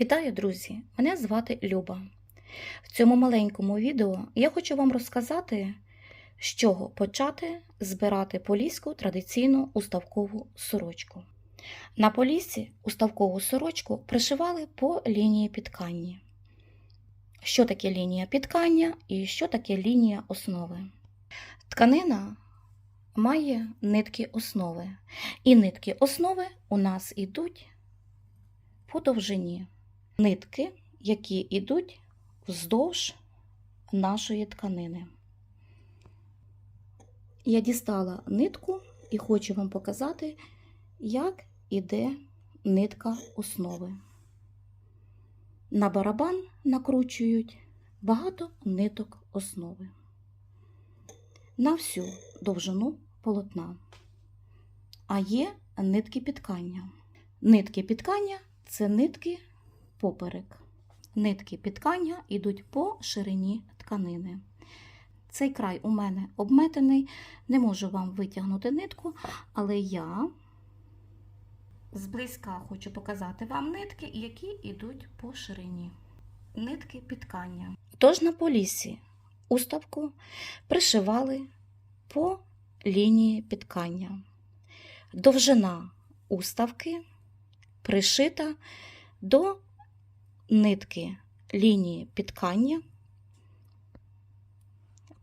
Вітаю, друзі! Мене звати Люба. В цьому маленькому відео я хочу вам розказати, з чого почати збирати поліську традиційну уставкову сорочку. На полісі уставкову сорочку пришивали по лінії підкання. Що таке лінія підкання і що таке лінія основи? Тканина має нитки основи. І нитки основи у нас йдуть по довжині нитки, які йдуть вздовж нашої тканини. Я дістала нитку і хочу вам показати, як іде нитка основи. На барабан накручують багато ниток основи на всю довжину полотна. А є нитки підкання. Нитки підкання це нитки поперек. Нитки підкання йдуть по ширині тканини. Цей край у мене обметений, не можу вам витягнути нитку, але я зблизька хочу показати вам нитки, які йдуть по ширині. Нитки підкання. Тож на полісі уставку пришивали по лінії підкання. Довжина уставки пришита до нитки лінії підкання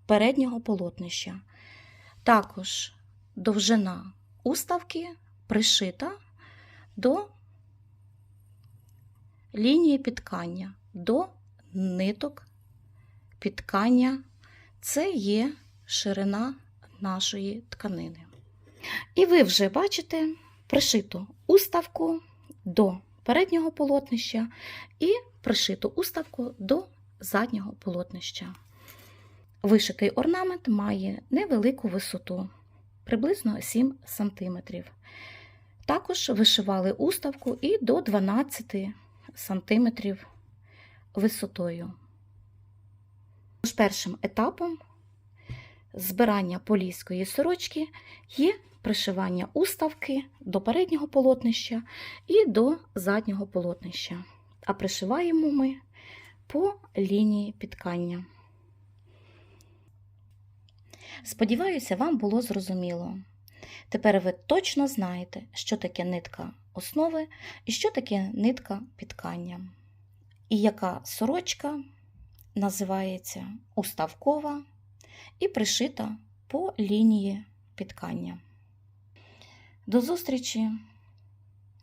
переднього полотнища. Також довжина уставки пришита до лінії підкання, до ниток підкання. Це є ширина нашої тканини. І ви вже бачите пришиту уставку до переднього полотнища і пришиту уставку до заднього полотнища. Вишитий орнамент має невелику висоту, приблизно 7 см. Також вишивали уставку і до 12 см висотою. Тож першим етапом збирання поліської сорочки є пришивання уставки до переднього полотнища і до заднього полотнища. А пришиваємо ми по лінії підкання. Сподіваюся, вам було зрозуміло. Тепер ви точно знаєте, що таке нитка основи і що таке нитка підкання. І яка сорочка називається уставкова і пришита по лінії підкання. До зустрічі!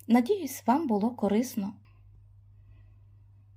Надіюсь, вам було корисно